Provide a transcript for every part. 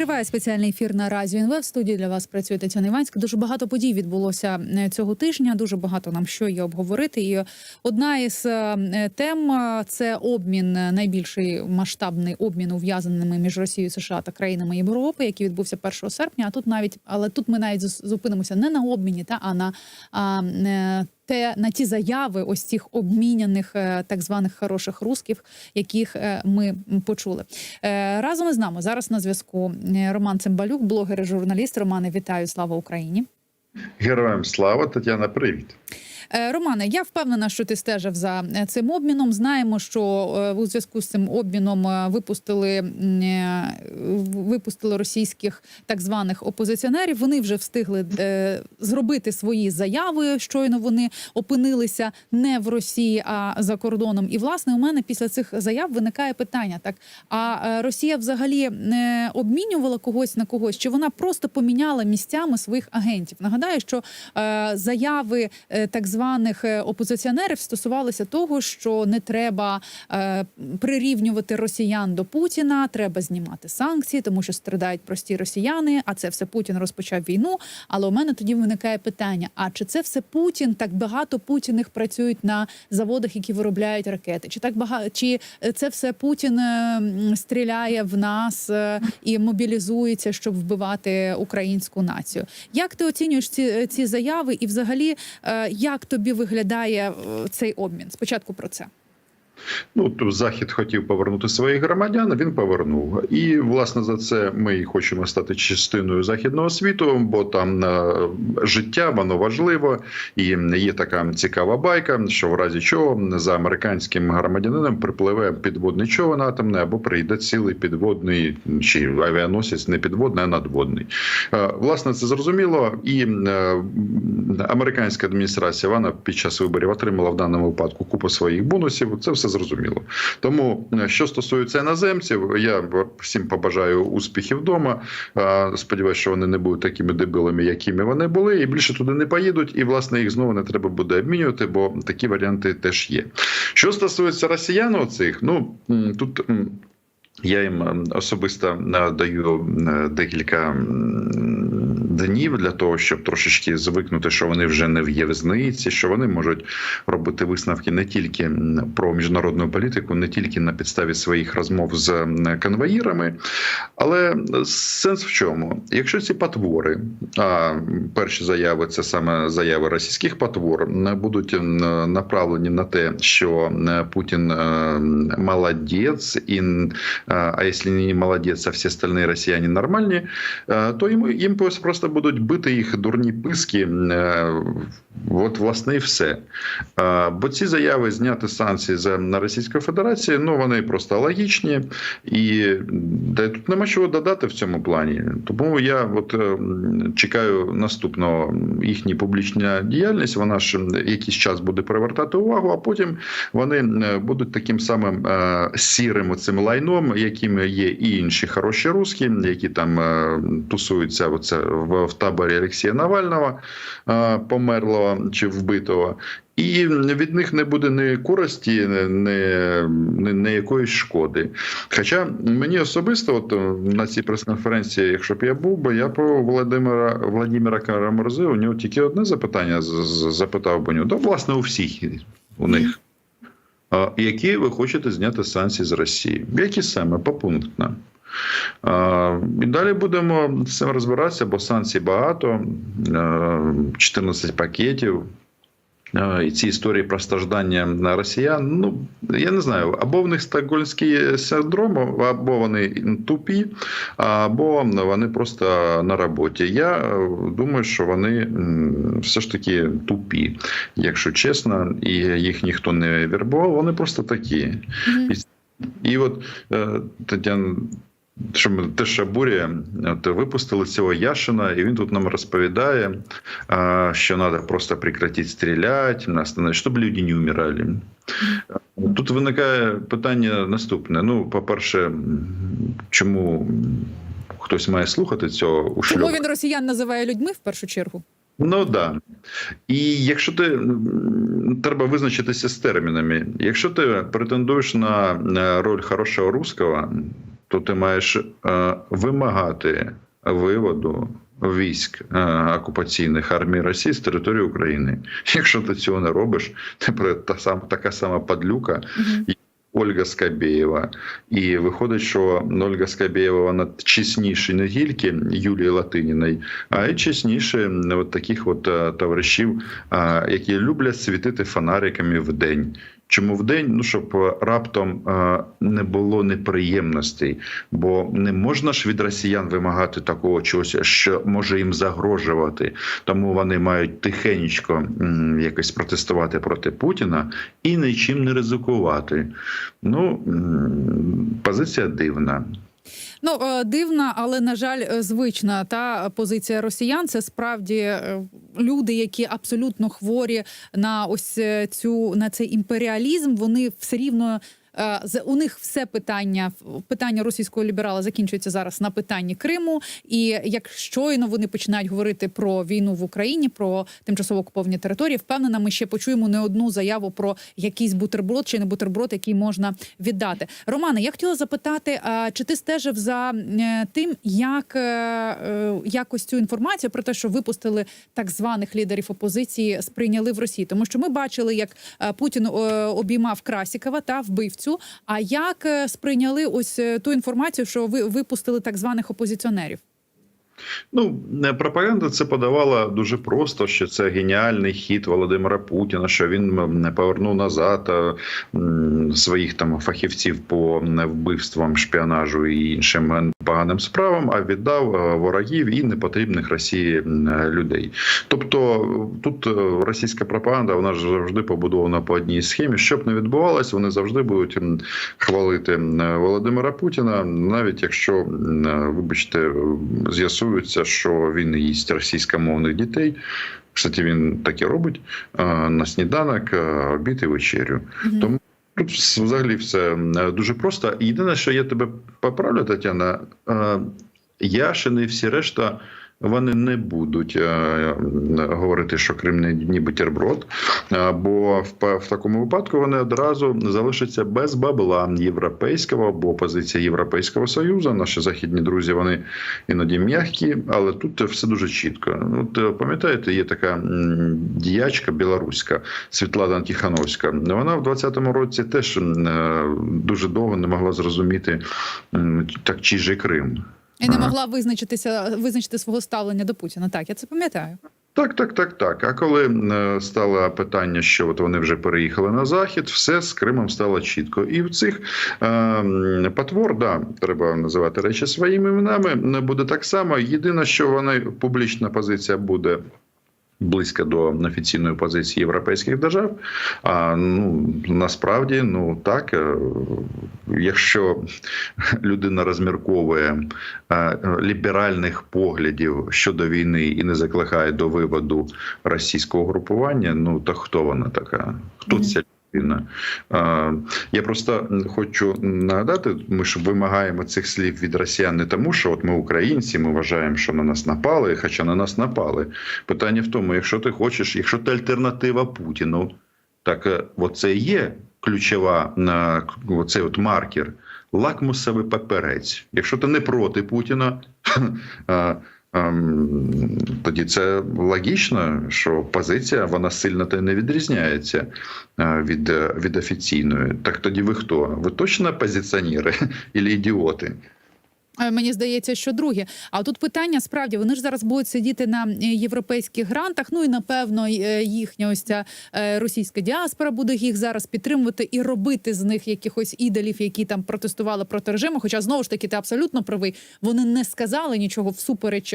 Триває спеціальний ефір на Радіо НВ. В студії для вас працює Тетяна Іванська. Дуже багато подій відбулося е, цього тижня. Дуже багато нам що є обговорити. І одна із е, тем е, це обмін найбільший масштабний обмін ув'язаними між Росією, США та країнами Європи, який відбувся 1 серпня. А тут навіть але тут ми навіть зупинимося не на обміні, та а на а, те на ті заяви ось цих обміняних е, так званих хороших русків, яких е, ми почули. Е, Разом із нами зараз на зв'язку Роман Цимбалюк, блогер і журналіст. Романе, вітаю! Слава Україні! Героям слава, Тетяна, привіт. Е, Романе, я впевнена, що ти стежив за е, цим обміном. Знаємо, що е, у зв'язку з цим обміном випустили випустили російських так званих опозиціонерів. Вони вже встигли зробити свої заяви. Щойно вони опинилися не в Росії, а за кордоном. І власне у мене після цих заяв виникає питання: так а Росія взагалі не обмінювала когось на когось, чи вона просто поміняла місцями своїх агентів? Нагадаю, що заяви так званих е, опозиціонерів стосувалися того, що не треба е, прирівнювати росіян до Путіна, треба знімати санкції, тому що страдають прості росіяни. А це все Путін розпочав війну. Але у мене тоді виникає питання: а чи це все Путін? Так багато путіних працюють на заводах, які виробляють ракети? Чи так багато чи е, це все Путін е, стріляє в нас і мобілізується, щоб вбивати українську націю? Як ти оцінюєш ці, ці заяви, і взагалі як тобі виглядає е, цей обмін? Спочатку про це. Ну захід хотів повернути своїх громадян. Він повернув, і власне за це ми і хочемо стати частиною західного світу, бо там е, життя воно важливо, і є така цікава байка, що в разі чого за американським громадянином припливе підводний човен атомний або прийде цілий підводний чи авіаносець не підводний, а надводний. Е, Власне, це зрозуміло, і е, американська адміністрація вона під час виборів отримала в даному випадку купу своїх бонусів. Це все зрозуміло. Тому, е, що стосується іноземців, я всім побажаю успіхів вдома. Е, Сподіваюся, що вони не будуть такими дебилами, якими вони були, і більше туди не поїдуть. І власне їх знову не треба буде обмінювати, бо такі варіанти теж є. Що стосується росіян, оцих, ну тут. Я їм ем, особисто е, даю декілька днів для того, щоб трошечки звикнути, що вони вже не в в'язниці, що вони можуть робити висновки не тільки про міжнародну політику, не тільки на підставі своїх розмов з конвоїрами. Але сенс в чому? Якщо ці потвори, а перші заяви це саме заяви російських потвор, будуть направлені на те, що Путін е, молодець і а если не молодец, а все остальные россияне нормальні, то їм, їм просто будуть бити їх дурні писки. е, От, власне, і все. Бо ці заяви зняти санкції за на Російську Федерацію, ну вони просто логічні, і й тут нема чого додати в цьому плані. Тому я от е, чекаю наступного їхня публічна діяльність. Вона ж якийсь час буде привертати увагу, а потім вони будуть таким самим е, сірим оцим лайном, яким є і інші хороші русські, які там е, тусуються оце в, в таборі Олексія Навального е, померлого чи вбитого. І від них не буде ні користі, ні, ні, якоїсь шкоди. Хоча мені особисто, от на цій прес-конференції, якщо б я був би, я про Володимира Владимира Карамурзи, у нього тільки одне запитання запитав би нього. Да, власне, у всіх у них. Які ви хочете зняти санкції з Росії? Які саме попунктно? І далі будемо з цим розбиратися, бо санкцій багато, е, 14 пакетів. Е, І ці історії про страждання на росіян, ну я не знаю, або в них стокгольмський синдром, або вони тупі, або вони просто на роботі. Я е, думаю, що вони все ж таки тупі, якщо чесно, і їх ніхто не вірбував, вони просто такі. Мгм. І от е, Тетяна. Що мене теж обурює, от випустили цього Яшина, і він тут нам розповідає, що треба просто прекратити стріляти, щоб люди не вмирали. Тут виникає питання наступне: ну, по-перше, чому хтось має слухати цього Чому ушльоба? він росіян називає людьми в першу чергу? Ну да. І якщо ти треба визначитися з термінами, якщо ти претендуєш на на роль хорошого русского, то ти маєш е, вимагати виводу військ е, окупаційних армій Росії з території України. Якщо ти цього не робиш, тепер та сам така сама падлюка. Ольга Скабєєва. І виходить, що Ольга Скабєєва вона чесніше не тільки Юлії Латиніної, а й чесніше от таких от е, товаришів, е, які люблять світити фонариками в день. Чому в день? Ну щоб е, раптом е, не було неприємностей, бо не можна ж від росіян вимагати такого чогось, що може їм загрожувати. Тому вони мають тихенько якось протестувати проти Путіна і нічим не ризикувати. Ну позиція дивна. Ну е, дивна, але на жаль, е, звична та позиція росіян. Це справді е, люди, які абсолютно хворі на ось цю на цей імперіалізм. Вони все рівно. Е, У них все питання питання російського ліберала закінчується зараз на питанні Криму. І як щойно вони починають говорити про війну в Україні, про тимчасово окуповані території, впевнена, ми ще почуємо не одну заяву про якийсь бутерброд чи не бутерброд, який можна віддати. Романе, я хотіла запитати, чи ти стежив за е, тим, як е, якось цю інформацію про те, що випустили так званих лідерів опозиції, сприйняли в Росії? Тому що ми бачили, як Путін обіймав Красікова та вбивцю. А як е, сприйняли ось е, ту інформацію, що ви випустили так званих опозиціонерів? Ну, пропаганда це подавала дуже просто, що це геніальний хід Володимира Путіна, що він не повернув назад своїх там фахівців по вбивствам, шпіонажу і іншим поганим справам, а віддав ворогів і непотрібних Росії людей. Тобто тут е, російська пропаганда вона ж завжди побудована по одній схемі. Що б не відбувалось, вони завжди будуть хвалити Володимира Путіна, навіть якщо вибачте, е, з'ясується, що він їсть російськомовних дітей. Кстати, він так і робить е, на сніданок, е, обід і вечерю. Мгм. Тому тут взагалі все е, дуже просто. Єдине, що я тебе поправлю, Тетяна, я ще не всі решта. Вони не будуть е, говорити, що Крим не ні бутерброд, е, бо в, такому випадку вони одразу залишаться без бабла європейського, бо позиція Європейського союзу. Наші західні друзі вони іноді м'які, але тут все дуже чітко. От е, пам'ятаєте, є така діячка білоруська Світлана Тихановська. Вона в 20-му році теж е, дуже довго не могла зрозуміти так чий же Крим. І не могла визначитися визначити свого ставлення до Путіна. Так, я це пам'ятаю. Так, так, так, так. А коли е, стало питання, що от вони вже переїхали на захід, все з Кримом стало чітко. І в цих е, потвор, да, треба називати речі своїми іменами, не буде так само. Єдине, що вони публічна позиція буде. Близько до офіційної позиції європейських держав. А ну насправді, ну так, е, якщо людина розмірковує е, ліберальних поглядів щодо війни і не закликає до виводу російського групування, ну то хто вона така? Хто ця Я просто хочу нагадати, ми ж вимагаємо цих слів від росіян не тому, що от ми українці, ми вважаємо, що на нас напали, хоча на нас напали. Питання в тому, якщо ти хочеш, якщо ти альтернатива Путіну, так е, оце є ключова оцей от маркер, лакмусовий паперець. Якщо ти не проти Путіна, ем, тоді це логічно, що позиція вона сильно та не відрізняється е, від, від офіційної. Так тоді ви хто? Ви точно позиціонери або ідіоти? Е, Мені здається, що друге. А тут питання справді вони ж зараз будуть сидіти на е, європейських грантах. Ну і напевно е, їхня ось ця російська діаспора буде їх зараз підтримувати і робити з них якихось ідолів, які там протестували проти режиму. Хоча знову ж таки ти абсолютно правий. Вони не сказали нічого всупереч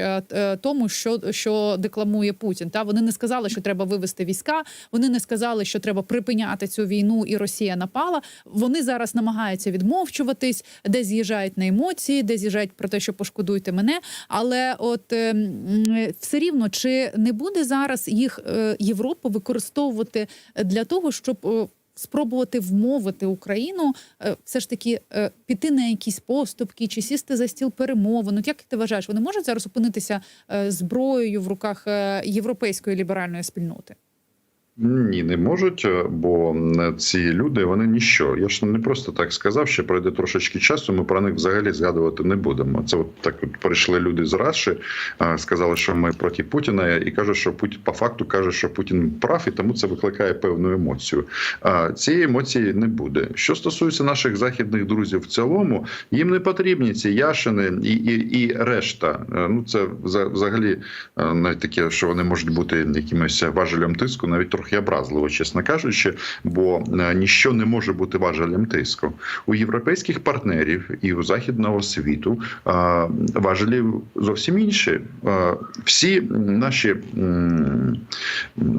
тому, що, що декламує Путін. Та вони не сказали, що треба вивести війська. Вони не сказали, що треба припиняти цю війну, і Росія напала. Вони зараз намагаються відмовчуватись, де з'їжджають на емоції, де з'їжджають про те, що пошкодуйте мене. Але от е, все рівно чи не буде зараз їх е, Європа використовувати для того, щоб е, спробувати вмовити Україну е, все ж таки піти на якісь поступки чи сісти за стіл перемовин? От як ти вважаєш, вони можуть зараз опинитися зброєю в руках європейської ліберальної спільноти? Ні, не можуть, бо м, ці люди вони ніщо. Я ж не просто так сказав, що пройде трошечки часу. Ми про них взагалі згадувати не будемо. Це от так от прийшли люди з Раші, сказали, що ми проти Путіна, і кажуть, що Путін по факту каже, що Путін прав, і тому це викликає певну емоцію. А цієї емоції не буде. Що стосується наших західних друзів в цілому, їм не потрібні ці яшини і, і, і решта. Е, Ну це вза- взагалі е, навіть таке, що вони можуть бути якимось важелем тиску, навіть трохи образливо, чесно кажучи, бо е, ніщо не може бути важелем тиску у європейських партнерів і у західного світу. е, Важелі зовсім інші. Е, Всі наші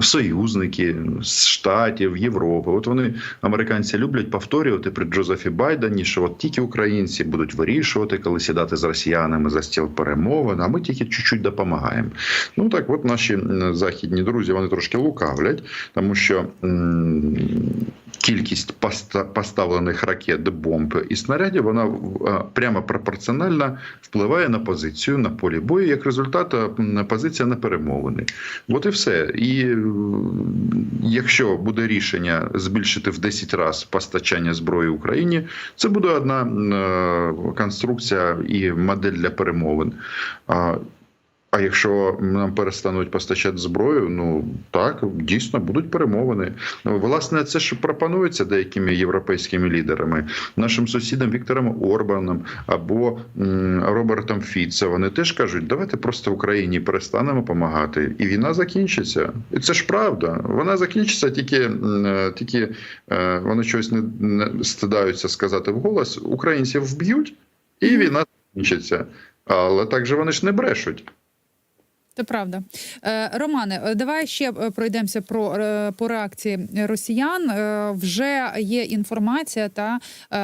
союзники з штатів Європи, от вони американці люблять повторювати при Джозефі Байдені, що от тільки українці будуть вирішувати, коли сідати з росіянами за стіл перемовин, а ми тільки чуть-чуть допомагаємо. Ну так, от наші західні друзі вони трошки лукавлять, тому що. Кількість поставлених ракет, бомб і снарядів вона прямо пропорціональна впливає на позицію на полі бою. Як результат, позиція на перемовини. От і все. І е, якщо буде рішення збільшити в 10 разів постачання зброї Україні, це буде одна е, конструкція і модель для перемовин. А якщо нам перестануть постачати зброю, ну так дійсно будуть перемовини. Ну, власне, це ж пропонується деякими європейськими лідерами, нашим сусідам Віктором Орбаном або Робертом Фіцо. Вони теж кажуть, давайте просто Україні перестанемо допомагати, і війна закінчиться. І це ж правда. Вона закінчиться тільки, е, тільки е, вони щось не, не стидаються сказати вголос. Українців вб'ють, і війна закінчиться. Але так же вони ж не брешуть. Це правда. Е, Романе, е, давай ще е, пройдемося про по реакції росіян. Вже є інформація, та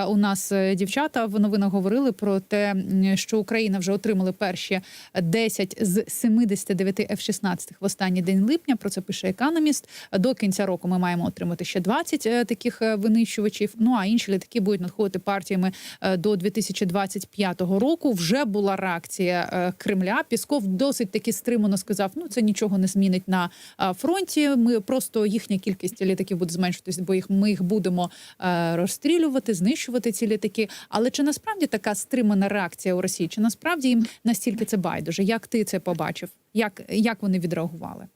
у нас дівчата в новинах говорили про те, що Україна вже отримали перші 10 з 79 F-16 в останній день липня. Про це пише економіст. До кінця року ми маємо отримати ще 20 е, таких винищувачів. Ну а інші літаки будуть надходити партіями до 2025 року. Вже була реакція Кремля. Пісков досить таки стримано сказав: ну це нічого не змінить на фронті. Ми просто їхня кількість літаків буде зменшуватись, бо їх ми їх будемо е, розстрілювати, знищувати ці літаки. Але чи насправді така стримана реакція у Росії? Чи насправді їм настільки це байдуже? Як ти це побачив? Як, як вони відреагували?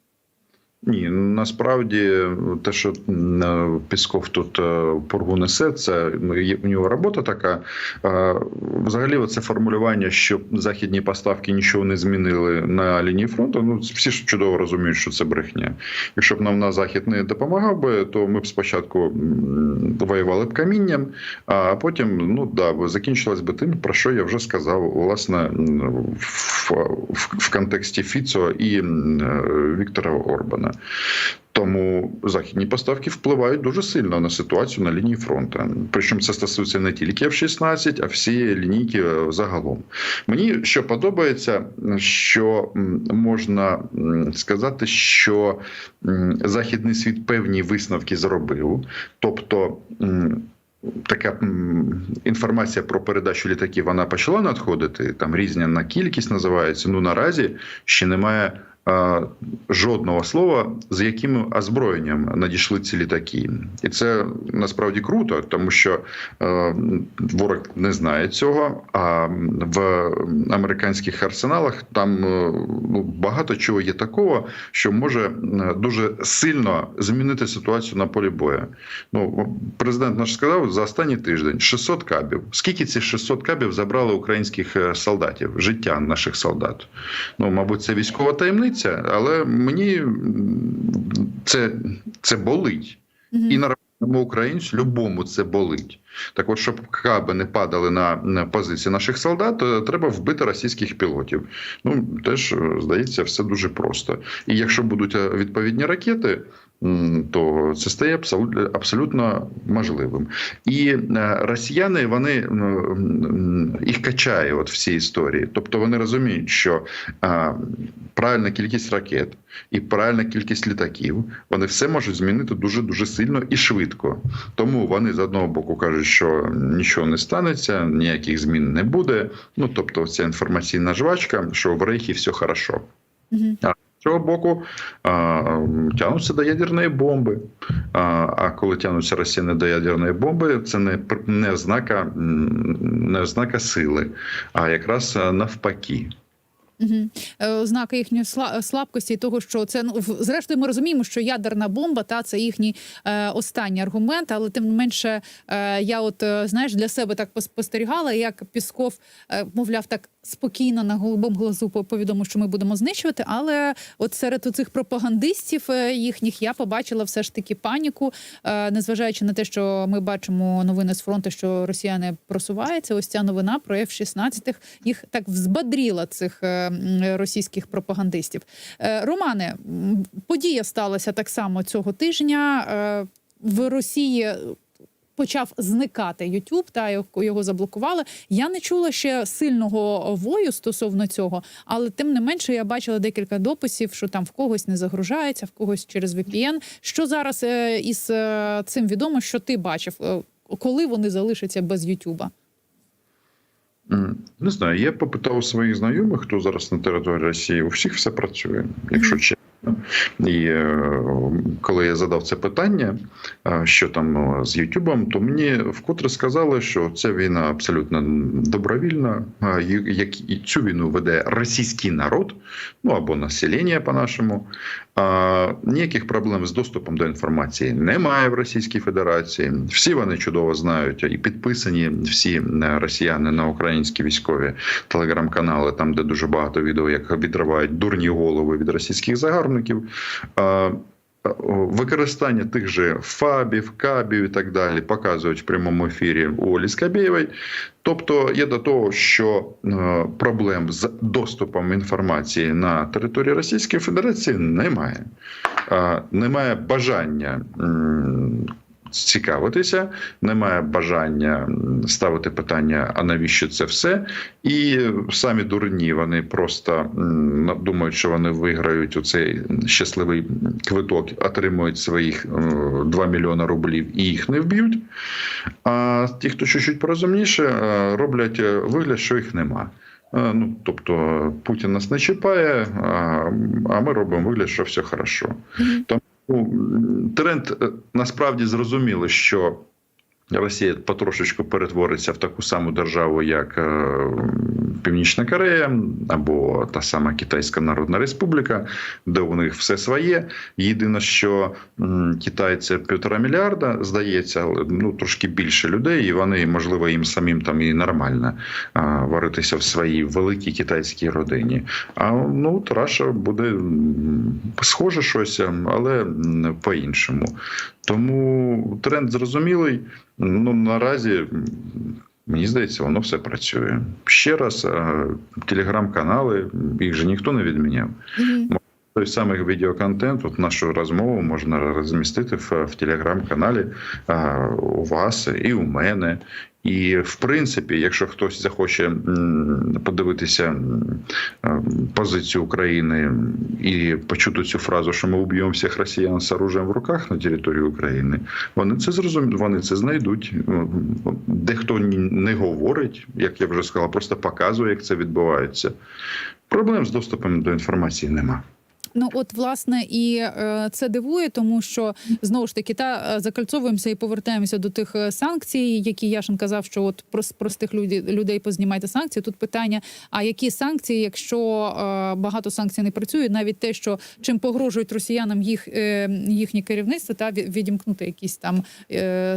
Ні, насправді те, що Пісков тут е, порву несе, це у нього робота така. Е, Взагалі, це формулювання, що західні поставки нічого не змінили на лінії фронту. Ну всі ж чудово розуміють, що це брехня. Якщо б нам на захід не допомагав би, то ми б спочатку воювали б камінням, а потім ну да, закінчилось би тим, про що я вже сказав, власне, в, в, в контексті Фіцо і е, Віктора Орбана. Тому західні поставки впливають дуже сильно на ситуацію на лінії фронту. Причому це стосується не тільки F-16, а всієї лінійки е, загалом. Мені що подобається, що можна сказати, що західний світ певні висновки зробив, тобто. Така інформація про передачу літаків вона почала надходити. Там різня на кількість називається. Ну наразі ще немає жодного слова, з яким озброєнням надійшли ці літаки, і це насправді круто, тому що е, ворог не знає цього. А в американських арсеналах там е, ну, багато чого є такого, що може е, дуже сильно змінити ситуацію на полі бою. Ну президент наш сказав за останній тиждень 600 кабів. Скільки ці 600 кабів забрали українських солдатів, життя наших солдат? Ну, мабуть, це військова таємниця, але мені це, це болить. Мгм. І на рахунку українцю любому це болить. Так от, щоб каби не падали на, позиції наших солдат, то треба вбити російських пілотів. Ну теж е, здається, все дуже просто. І якщо будуть е, відповідні ракети, то це стає абсолютно, можливим. І е, росіяни вони їх качає от в цій історії. Тобто вони розуміють, що правильна кількість ракет і правильна кількість літаків, вони все можуть змінити дуже дуже сильно і швидко. Тому вони з одного боку кажуть, що нічого не станеться, ніяких змін не буде. Ну тобто, ця інформаційна жвачка, що в рейхі все хорошо. Мгм. Цього боку а, тягнуться до ядерної бомби. А, а коли тягнуться росіяни до ядерної бомби, це не, не, ознака, не ознака сили, а якраз навпаки. Угу. Ознака їхньої сла- слабкості того, що це ну зрештою ми розуміємо, що ядерна бомба та це їхній е, останній аргумент, але тим не менше, е, я от е, знаєш для себе так пос- спостерігала, як Пісков е, мовляв так спокійно на голубому глазу повідомив, що ми будемо знищувати. Але от серед цих пропагандистів е, їхніх я побачила все ж таки паніку, е, незважаючи на те, що ми бачимо новини з фронту, що росіяни просуваються. Ось ця новина про F-16 їх так взбадріла цих е, російських пропагандистів. Романе, подія сталася так само цього тижня в Росії. Почав зникати YouTube, та його- заблокували. Я не чула ще сильного вою стосовно цього, але тим не менше я бачила декілька дописів, що там в когось не загружається, в когось через VPN. Що зараз е, із е, цим відомо, що ти бачив, Е, коли вони залишаться без YouTube? Не знаю, я попитав своїх знайомих, хто зараз на території Росії. У всіх все працює, якщо чесно. І е, коли я задав це питання, е, що там е, з Ютубом, то мені вкотре сказали, що ця війна абсолютно добровільна. як і цю війну веде російський народ, ну або населення по-нашому. Ніяких проблем з доступом до інформації немає в Російській Федерації. Всі вони чудово знають і підписані всі росіяни на українські військові телеграм-канали, там де дуже багато відео, як відривають дурні голови від російських загарбників. Використання тих же фабів, кабів і так далі показують в прямому ефірі у Олі Скабєєвій. Тобто є до того, що е, проблем з доступом інформації на території Російської Федерації немає. Немає бажання цікавитися, немає бажання ставити питання, а навіщо це все? І самі дурні вони просто думають, що вони виграють у цей щасливий квиток, отримують своїх е, 2 мільйони рублів і їх не вб'ють. А ті, хто чуть-чуть порозумніше, е, роблять е, вигляд, що їх нема. Е, Ну, тобто Путін нас не чіпає, а ми робимо вигляд, що все хорошо. Тому тренд е, насправді зрозуміло, що Росія потрошечку перетвориться в таку саму державу, як е, Північна Корея або та сама Китайська Народна Республіка, де у них все своє. Єдине, що Китай це півтора мільярда, здається, ну трошки більше людей, і вони, можливо, їм самим там і нормально варитися в своїй великій китайській родині. А ну Раша буде схоже щось, але по-іншому. Тому тренд зрозумілий. Ну наразі мені здається, воно все працює. Ще раз, телеграм-канали, їх же ніхто не відміняв. Мгм. Той самий відеоконтент, от нашу розмову можна розмістити в, в телеграм-каналі у вас і у мене. І в принципі, якщо хтось захоче подивитися позицію України і почути цю фразу, що ми уб'ємо всіх росіян з оружием в руках на території України, вони це зрозуміють, вони це знайдуть. Дехто не говорить, як я вже сказав, просто показує, як це відбувається. Проблем з доступом до інформації нема. Ну от власне і е, це дивує, тому що знову ж таки та е, закальцовуємося і повертаємося до тих е, санкцій, які Яшин казав, що от прос, простих людей, людей познімайте санкції. Тут питання: а які санкції, якщо багато санкцій не працює, навіть те, що чим погрожують росіянам їх їхні керівництво, та відімкнути якийсь там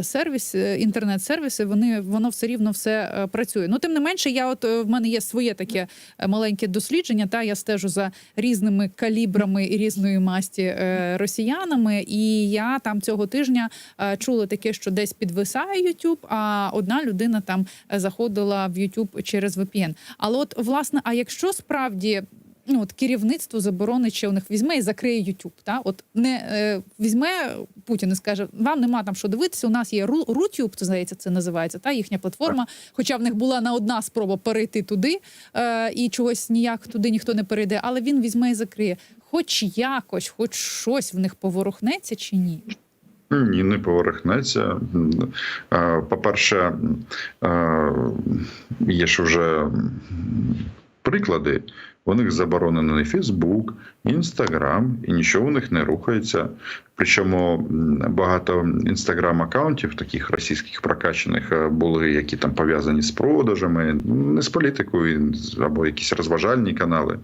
сервіс, інтернет-сервіси, вони воно все рівно все працює. Ну тим не менше, я от в мене є своє таке маленьке дослідження. Та я стежу за різними калібрами і різної масті е, росіянами. І я там цього тижня е, чула таке, що десь підвисає YouTube, а одна людина там заходила в YouTube через VPN. Але от власне, а якщо справді. Ну, от керівництво заборонить, чи у них візьме і закриє YouTube. Та от не е, візьме Путін і скаже: вам нема там що дивитися. У нас є Ру- Рутюб, то здається, це називається. Та їхня платформа. Хоча в них була на одна спроба перейти туди, е, і чогось ніяк туди ніхто не перейде, але він візьме і закриє. Хоч якось, хоч щось в них поворухнеться чи ні? Ні, не поверхнеться. По-перше, є ж вже приклади, У них заборонений Фейсбук, Інстаграм, і нічого у них не рухається. Причому багато інстаграм-аккаунтів, таких російських прокачаних, е, були, які там пов'язані з продажами, не з політикою, або якісь розважальні канали,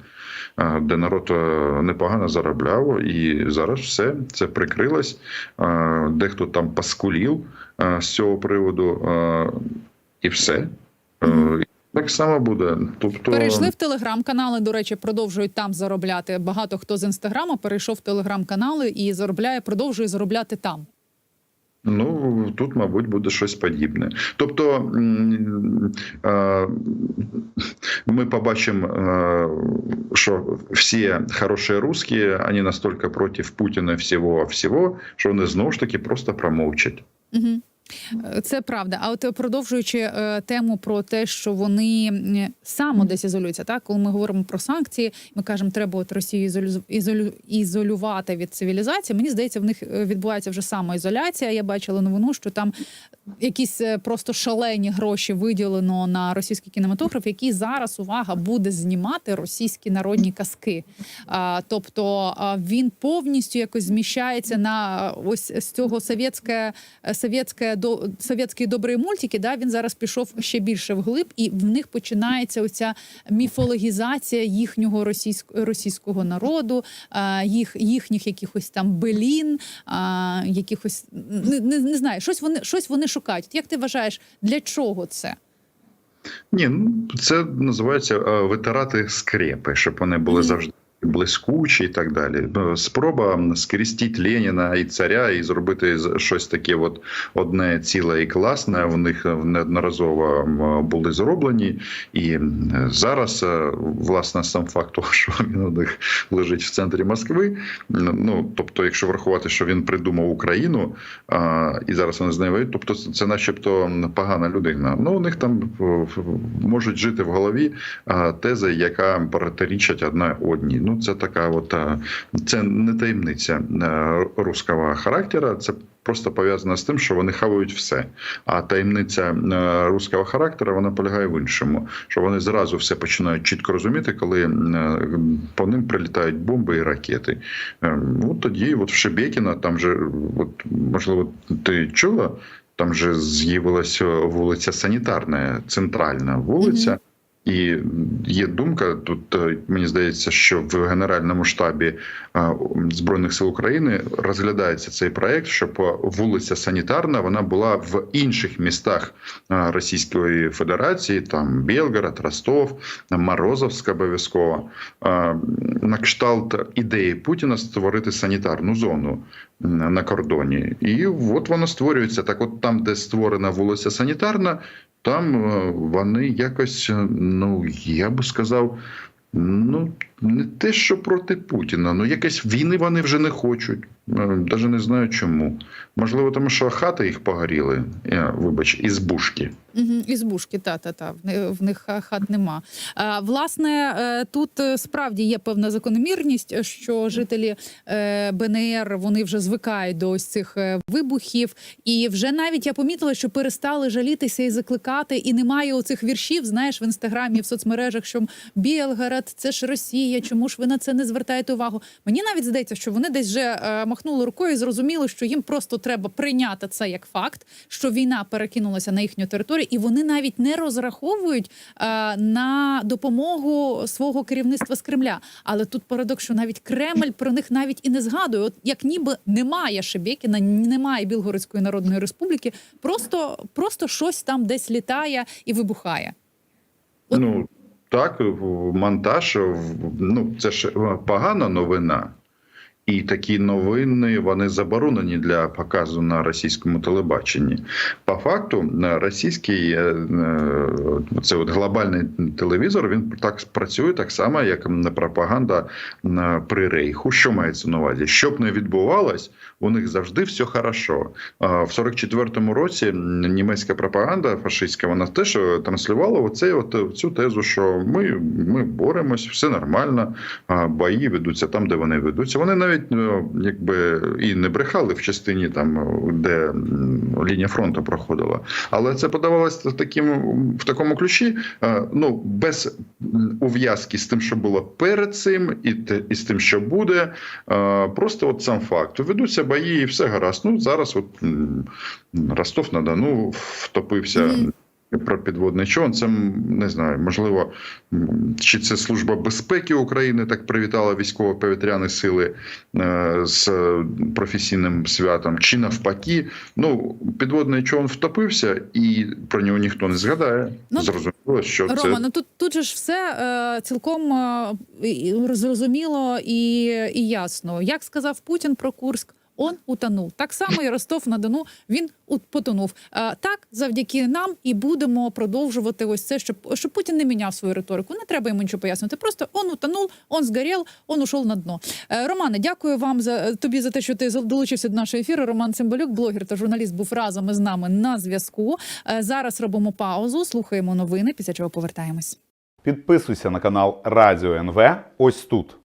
де народ е, непогано заробляв, і зараз все це прикрилось. Е, Дехто там паскулів е, з цього приводу, і все. Так само буде. Тобто, Перейшли в телеграм-канали. До речі, продовжують там заробляти. Багато хто з інстаграму перейшов в телеграм-канали і заробляє, продовжує заробляти там. Ну тут, мабуть, буде щось подібне. Тобто ми побачимо, що всі хороші русські, вони настільки проти Путіна всього всього, що вони знову ж таки просто промовчать. Угу. Це правда. А от е, продовжуючи е, тему про те, що вони само десь ізолюються, так коли ми говоримо про санкції, ми кажемо, треба от Росію ізолю, ізолю, ізолювати від цивілізації. Мені здається, в них е, відбувається вже самоізоляція. Я бачила новину, що там якісь е, просто шалені гроші виділено на російський кінематограф, який зараз увага буде знімати російські народні казки. А, тобто він повністю якось зміщається на е, ось з цього совєтське, е, совєтське до совєтські добрі мультики. Да, він зараз пішов ще більше вглиб, і в них починається оця міфологізація їхнього російського російського народу, їх їхніх якихось там белін, якихось не, не, не знаю, щось вони щось вони шукають. Як ти вважаєш, для чого це? Ні, ну це називається е, витирати скрепи, щоб вони були завжди. Блискучі і так далі. Ну, Спроба скрістіть Леніна і царя і зробити щось таке, от одне ціле і класне. В них неодноразово були зроблені, і зараз е, власне сам факт того, що він у них лежить в центрі Москви. Ну тобто, якщо врахувати, що він придумав Україну, і зараз вони з нею воюють, тобто це, начебто, погана людина. Ну у них там можуть жити в голові тези, яка протирічать одна одній. Ну це така, от це не таємниця е, руського характера. Це просто пов'язано з тим, що вони хавають все. А таємниця е, руського характеру вона полягає в іншому, що вони зразу все починають чітко розуміти, коли е, по ним прилітають бомби і ракети. Е, От тоді, от в Шебекіна, там же, от можливо, ти чула. Там же з'явилася вулиця Санітарна, центральна вулиця. І є думка тут. е, Мені здається, що в Генеральному штабі е, збройних сил України розглядається цей проект, щоб вулиця Санітарна вона була в інших містах е, Російської Федерації, там Белгород, Ростов, Морозовськ обов'язково. На кшталт ідеї Путіна створити санітарну зону на кордоні, і от воно створюється так. От там, де створена вулиця Санітарна. Там е, вони якось, е, ну я би сказав, ну не те, що проти Путіна, ну якось війни вони вже не хочуть. Навіть не знаю чому. Можливо, тому що хати їх погоріли. Я, вибач, із бушки. Угу, ізбушки, та та та в них хат нема. А, власне, е, тут е, справді є певна закономірність, що жителі е, БНР вони вже звикають до ось цих е, вибухів, і вже навіть я помітила, що перестали жалітися і закликати, і немає оцих віршів. Знаєш, в інстаграмі, в соцмережах, що Білгород, це ж Росія. Чому ж ви на це не звертаєте увагу? Мені навіть здається, що вони десь вже е, махнули рукою і зрозуміли, що їм просто треба прийняти це як факт, що війна перекинулася на їхню територію, і вони навіть не розраховують е, на допомогу свого керівництва з Кремля. Але тут парадокс, що навіть Кремль про них навіть і не згадує. От як ніби немає Шебекіна, немає Білгородської Народної Республіки, просто, просто щось там десь літає і вибухає. От- Ну так, монтаж, ну це ж погана новина. І такі новини вони заборонені для показу на російському телебаченні. По факту, російський е, е, це от глобальний телевізор. Він так працює так само, як пропаганда при рейху. Що мається на увазі? Щоб не відбувалось, у них завжди все хорошо. В 44-му році німецька пропаганда фашистська вона теж е, транслювала оце, от цю тезу, що ми, ми боремось, все нормально, бої ведуться там, де вони ведуться. Вони навіть навіть ну, якби і не брехали в частині там, де лінія фронту проходила. Але це подавалося таким в такому ключі, е, ну без ув'язки з тим, що було перед цим, і і з тим, що буде. Е, Просто от сам факт. Ведуться бої, і все гаразд. Ну зараз, от Ростов на Дону втопився. Про підводний човен, це не знаю, можливо, чи це служба безпеки України так привітала військово-повітряні сили е, з професійним святом, чи навпаки. Ну, підводний човен втопився, і про нього ніхто не згадає. Ну, Зрозуміло, що Рома, це ну тут, тут же ж все е, цілком е, зрозуміло і, і ясно. Як сказав Путін про Курськ, он утонув. Так само і Ростов на Дону він потонув. Е, так, завдяки нам і будемо продовжувати ось це, щоб, щоб Путін не міняв свою риторику. Не треба йому нічого пояснювати. Просто он утонув, он згорів, он ушов на дно. Е, Романе, дякую вам за тобі за те, що ти долучився до нашого ефіру. Роман Цимбалюк, блогер та журналіст, був разом із нами на зв'язку. Е, зараз робимо паузу, слухаємо новини, після чого повертаємось. Підписуйся на канал Радіо НВ ось тут.